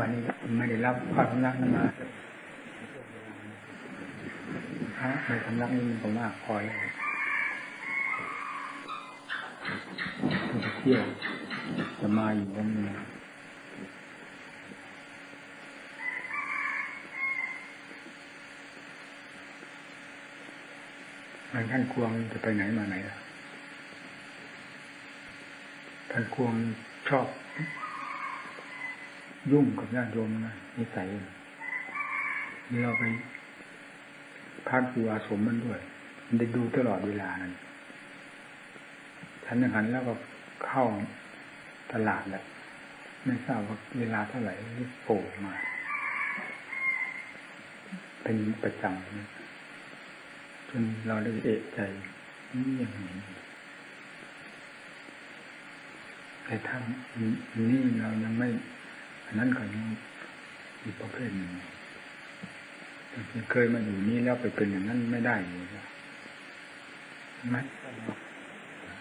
วันนี้ไม่ได้รับความสำนักนั้นมาฮะในสำนักนี้มันก็มากพอแล้วจะเที่ยวจะมาอยู่วันนี้มันท่านควงจะไปไหนมาไหนล่ะท่านควงชอบ ยุ่งกับญาติโยมนะนิสัยนี่เราไปพักอยู่อาสมมันด้วย มันได้ดูตลอดเวลานั้นฉันอย่างนั้นแล้วก็เข้าตลาดแหละไม่ทราบว่าเวลาเท่าไหร่รีบโผล่มา เป็นประจำจนเราได้เอะใจนี่อย่างนี้แต่ท่านนี่เรายังไม่ นั้นก็ยังอีกประเภทหนึ่งเคยมาอยู่นี่แล้วไปเป็นอย่างนั้นไม่ได้เลยนะไม่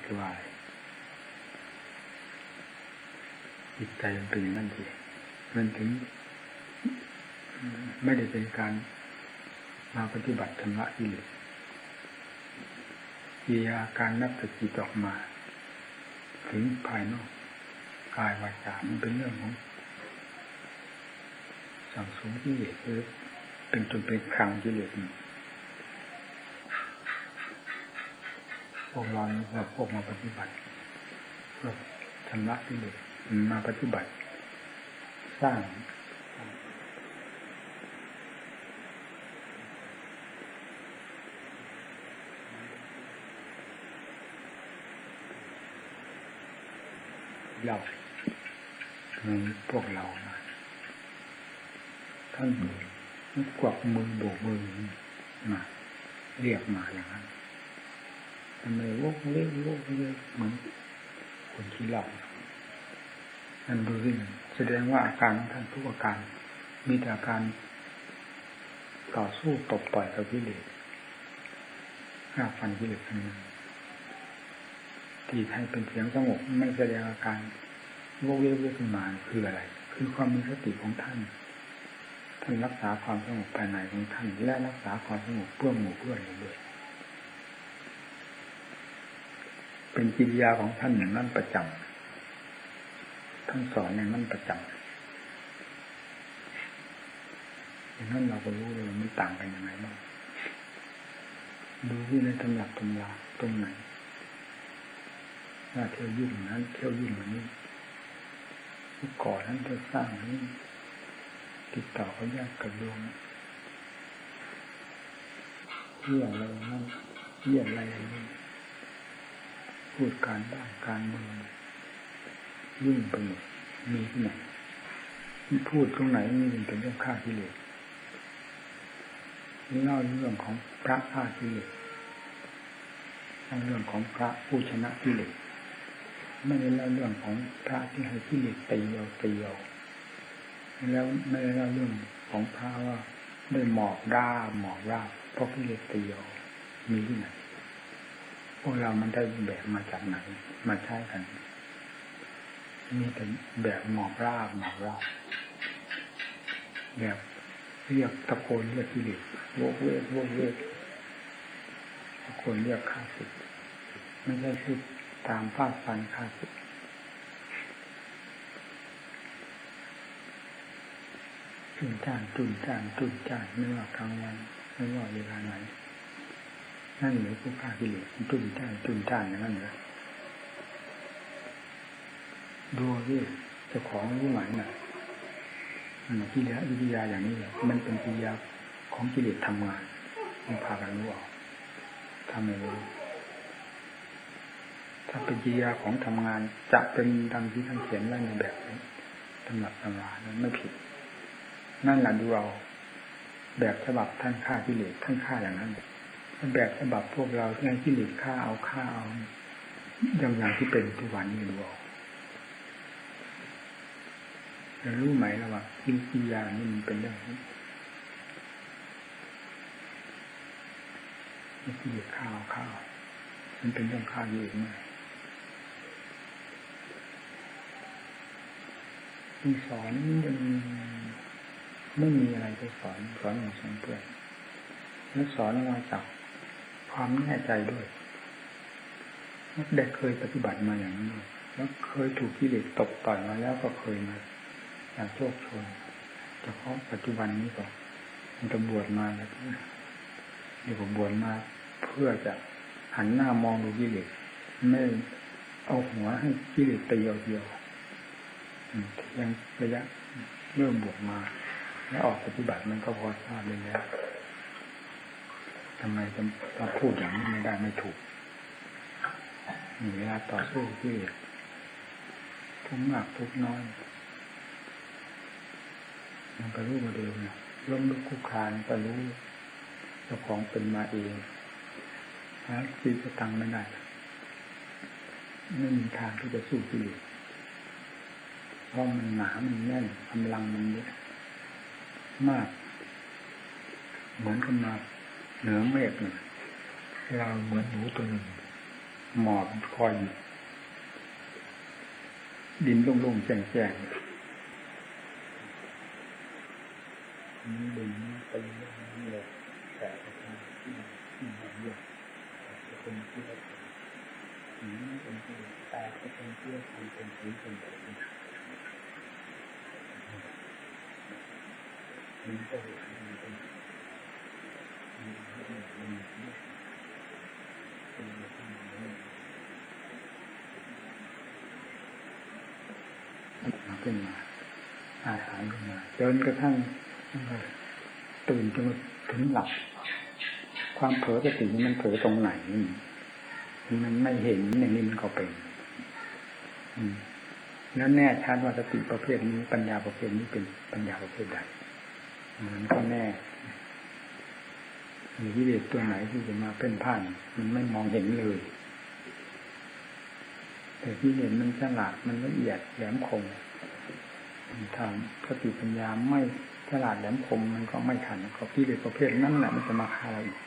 คือว่าจิตใจมันเป็นอย่างนั้นทีมันถึง ไม่ได้เป็นการมาปฏิบัติธรรมะอิเลสกิริยาการนับสติออกมา ถึงภายนอกกายวาจามันเป็นเรื่องของ สั่งสมที่เหตุเป็นจนเป็นครั้งที่เหลือพวกเราเราพวกมาปฏิบัติเพื่อชำระที่เหลือมาปฏิบัติ สร้างเราพวกเรา ท่านกวักมือโบกมือมาเรียกมาอย่างนั้นทำไมโลกเล่กโลกเล่กเหมือนคนที่หลับนั่นดูสิแสดงว่าอาการท่านทุกอาการ มีแต่อาการต่อสู้ตบต่อยกับวิเลศห้าฟันวิเลศทั้งนั้นที่ให้เป็นเสียงสงบไม่แสดงอาการโลกเล่กขึ้นมาคืออะไร คือความมีสติของท่าน ท่านรักษาความสงบภายในของท่านและรักษาความสงบเพื่อหมู่เพื่อนด้วยเป็นกิริยาของท่านอย่างนั้นประจำท่านสอนอย่างนั้นประจำอย่างนั้นเราก็รู้เลยมันต่างกันยังไงบ้างดูที่ในตำหนักตำราตรงไหนว่าเที่ยวยิ่งนั้นเที่ยวยิ่งนี้ก่อนนั้นเที่ยวสร้างนี้ ติดต่อเขายากกับโยมเรื่องอะไรนั่นเรื่องอะไรนี่พูดการบ้านการเมืองยิ่งไปหมดมีที่ไหนพูดตรงไหนนี่เป็นเรื่องฆ่ากิเลสนี่เล่าเรื่องของพระฆ่ากิเลสเรื่องของพระผู้ชนะกิเลสไม่ได้เล่าเรื่องของพระที่ให้กิเลสตีเอาตีเอา แล้วไม่ได้เล่าเรื่องของพระว่าได้หมอบด้าหมอบราบเพราะกิเลสตีเอมีที่ไหนพวกเรามันได้แบบมาจากไหน มาใช้กัน มีแต่แบบหมอบราบหมอบราบแบบเรียกตะโกนเรียกกิเลสโวกเวกโวกเวกตะโกนเรียกข้าศึกไม่ใช่พูดตามภาคฟันข้าศึก จุนจ้านจุนจ้านจุนจ้านไม่ว่ากลางวันไม่ว่าเวลาไหนนั่นหรือผู้ฆ่ากิเลสจุนจ้านจุนจ้านอย่างนั้นเหรอดูที่เจ้าของรู้ไหมน่ะมันกิเลสวิทยาอย่างนี้แหละมันเป็นกิริยาของกิเลสทำงานมันพากันรู้ออกทำไมรู้ถ้าเป็นกิริยาของทำงานจะเป็นดังที่ท่านเขียนไว้ในแบบนี้ตำหนักตำรานั้นไม่ผิด นั่นแหละดูเราแบบฉบับท่านฆ่ากิเลสท่านฆ่าอย่างนั้นแบบฉบับพวกเราที่ให้กิเลสฆ่าเอาฆ่าเอาอย่างอย่างที่เป็นทุกวันนี้ดูเอาจะรู้ไหมแล้วว่ากิริยานี่มันเป็นเรื่องนี่กิเลสฆ่าเอาฆ่ามันเป็นเรื่องฆ่าอยู่เองไหมมีสอนยัง ไม่มีอะไรไปสอนสอนหมู่สอนเพื่อนแล้วสอนมาจากความแน่ใจด้วยเด็กเคยปฏิบัติมาอย่างนี้แล้วเคยถูกกิเลสตบต่อยมาแล้วก็เคยมาอย่างโชคชนเฉพาะปัจจุบันนี้ก็มันจะบวชมาแล้วเดี๋ยผมบวชมาเพื่อจะหันหน้ามองดูกิเลสไม่เอาหัวให้กิเลสตีเอาเดียวยังระยะเริ่มบวชมา แล้วออกปฏิบัติมันก็พอทราบเลยแล้วทำไมจะมาพูดอย่างนี้ไม่ได้ไม่ถูกมีเวลาต่อสู้ที่ทุกมากทุกน้อยมันก็รู้มาเดิมนะล้มลุกคุกคานก็รู้เจ้าของเป็นมาเองหาซีจะตังไม่ได้ไม่มีทางที่จะสู้ที่เพราะมันหนามันแน่นกำลังมันเยอะ มาก เหมือนกันมาเหนือเมฆหนึ่งเราเหมือนหนูตัวหนึ่งหมอบคอยอยู่ดินโล่งๆแจ้งๆนี่ดินไปเรื่อยๆเลยแต่ไปทางที่ที่หอมเยอะแต่เป็นที่ละสีเป็นที่ตาเป็นที่ละสีเป็นสีเป็นสีมันก็เห็นมันเป็น ขึ้นมาอาหารขึ้นมาจนกระทั่งตื่นจนถึงหลับ ความเผลอสตินี้มันเผลอตรงไหนมันไม่เห็นอย่างนี้มันก็เป็นแล้วแน่ชัดว่าสติประเภทนี้ปัญญาประเภทนี้เป็นปัญญาประเภทใด มันก็แน่มีวิเลศตัวไหนที่จะมาเป็นผ่าน มันไม่มองเห็นเลย แต่ที่เห็นมันฉลาดมันละเอียดแหลมคมทางสติปัญญาไม่ฉลาดแหลมคมมันก็ไม่ทันก็ที่เลศประเภทนั้นแหละมันจะมาคาเราอีก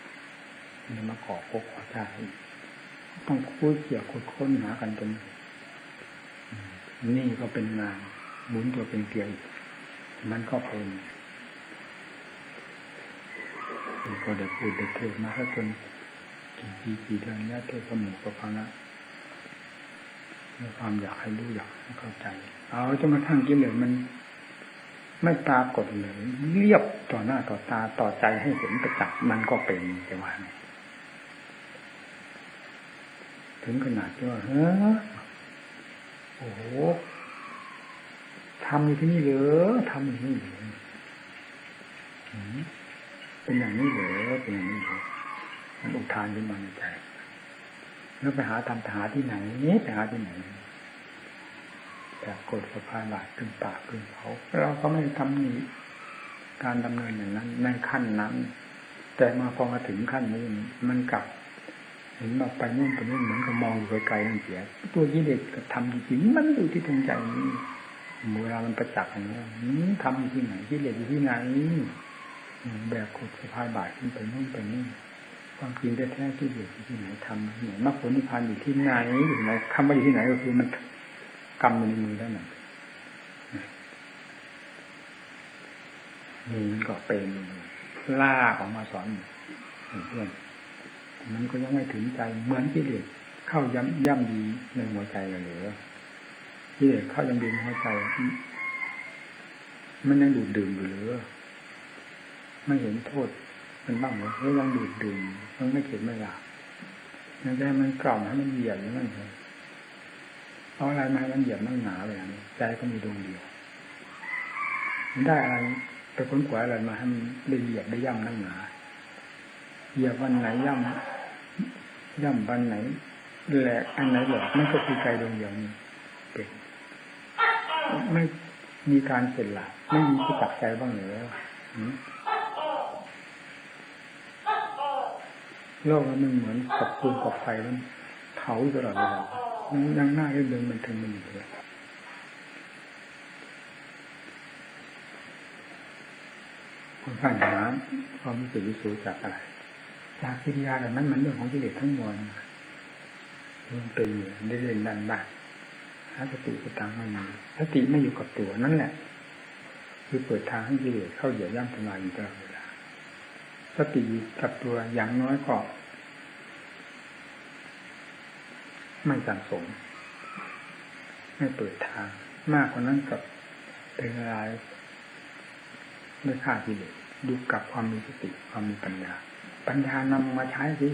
มันมาก่อพกขอใจต้องคุยเกี่ยวคุยค้นหากันจนนี่ก็เป็นงานหมุนตัวเป็นเกลียวมันก็เป็น ก็ได้พูดได้เทศมาให้จนกี่ปีกี่เดือนแล้วเทศสมุกับพระมีความอยากให้รู้อยากให้เข้าใจ เอาจนกระทั่งกิเลสมัน ไม่ปรากฏเลยเรียบต่อหน้าต่อตาต่อใจให้เห็นประจักษ์มันก็เป็นจะว่าถึงขนาดที่ว่าเฮ้อโอ้โหทำอยู่ที่นี่เหรอทำอยู่ที่นี่ เป็นอย่างนี้เหรอเป็นอย่างนี้เหรอมันอุทานขึ้นมาในใจแล้วไปหาทำหาที่ไหนไปหาที่ไหนแต่กดสะพานบาดขึ้นปากขึ้นเขาเราก็ไม่ทำนี้การดำเนินอย่างนั้นในขั้นนั้น แต่มาพอมาถึงขั้นนี้มันกลับ เห็นแบบไปนู่นไปนู่นเหมือนกับมองอยู่ไกลๆนั่นเสีย ตัวยี่เด็กกับทำจริงมันอยู่ที่ตรงใจนี้เวลามันประจักษ์อย่างนี้ทำอยู่ที่ไหนที่เด็กอยู่ที่ไหน แบบกดสะพานบาดขึ้นไปนู่นไปนี่ความจริงแท้ๆที่อยู่ที่ไหนทำที่ไหนมรรคผลนิพพานอยู่ที่ไหนอยู่ไหนคำว่าอยู่ที่ไหนก็คือมันกำในมือแล้วนั่นนี่มันก็เป็นล่าออกมาสอนเพื่อนมันก็ยังไม่ถึงใจเหมือนที่เด็กเข้าย่ำย่ำดีในหัวใจกันหรือที่เด็กเข้าย่ำดีในหัวใจ มันยังดูดดื่มอยู่หรือ ไม่เห็นโทษมันบ้างเหรอแล้วยังดูดดื่มมันไม่เข็ดไม่หลาบนั่นแหละมันกล่อมให้มันเหยียบอย่างนั้นเลยเอาอะไรมามันเหยียบมันหนาเลยนี้ใจก็มีดวงเดียวได้อะไรไปค้นขวายอะไรมาให้มันได้เหยียบได้ย่ำนั่งหนาเหยียบวันไหนย่ำย่ำวันไหนแหลกอันไหนแหลกมันก็คือใจดวงเดียวนี้เป็นไม่มีการเสร็จหลักไม่มีที่ตักใจบ้างเหรอ โลกมันเหมือนกับปูนกับไฟแล้วเผาตลอดเวลายังหน้าเรื่องมันถึงมันอยู่เลยคนข้างหาความรู้สึกวิสูจากอะไร จากกิริยาแบบนั้นมันเรื่องของกิเลสทั้งมวลเรื่องตื่นได้เล่นดันบ้างหาสติสตังไม่มีสติไม่อยู่กับตัวนั่นแหละ คือเปิดทางให้กิเลสเข้าเหยียบย่ำทำลายอยู่ตลอด สติกับตัวอย่างน้อยก็ไม่สั่งสม ไม่เปิดทาง มากกว่านั้นกับเป็นลายด้วยค่ากิเลสดูกับความมีสติความมีปัญญา ปัญญานำมาใช้สิ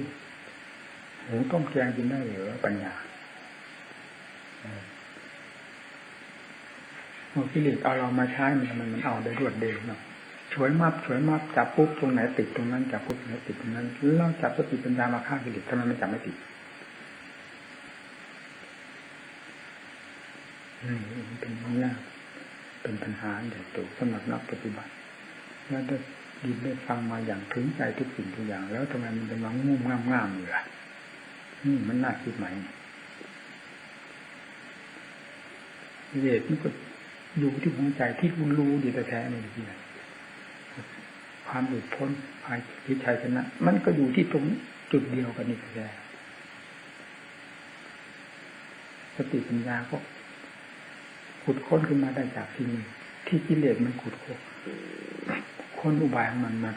หูต้มแกงกินได้เหรือปัญญาโอ้กิเลสเอาเรามาใช้มันมมันเอาได้รวดเร็วเนาะ ช่วยมับช่วยมับจับปุ๊บตรงไหนติดตรงนั้นจับปุ๊บตรงไหนติดตรงนั้นแล้วจับสติปัญญามาฆ่ากิเลสทำไมมันจับไม่ติดอืมเป็นยากเป็นปัญหาใหญ่โตสำหรับนักปฏิบัติแล้วได้ยินได้ฟังมาอย่างถึงใจทุกสิ่งทุกอย่าง แล้วทำไมมันจะมางุ่มง่ามง่ามอยู่ล่ะนี่มันน่าคิดไหมกิเลสมันก็อยู่ที่หัวใจที่คุณรู้ดีแต่แท้นี่ที่ไหน ความหลุดพ้นภายที่ชัยชนะ มันก็อยู่ที่ตรงจุดเดียวกันนี่แท้สติปัญญาก็ขุดค้นขึ้นมาได้จากที่นี่ที่กิเลสมันขุดค้นค้นอุบายของมันมา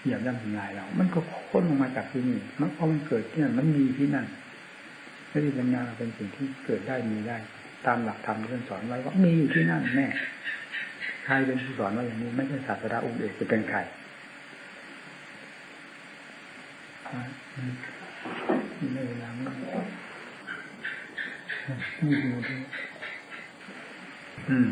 เหยียบย่ำทำลายเรา มันก็ค้นออกมาจากที่นี่มันพอมันเกิดที่นั่นมันมีที่นั่นสติปัญญาเป็นสิ่งที่เกิดได้มีได้ ตามหลักธรรมที่ท่านสอนไว้ว่ามีอยู่ที่นั่นแน่ใครเป็นผู้สอนว่าอย่างนี้ไม่ใช่ศาสดาองค์เอกจะเป็นใคร ไม่เวลาไม่นี่ดูดูอืม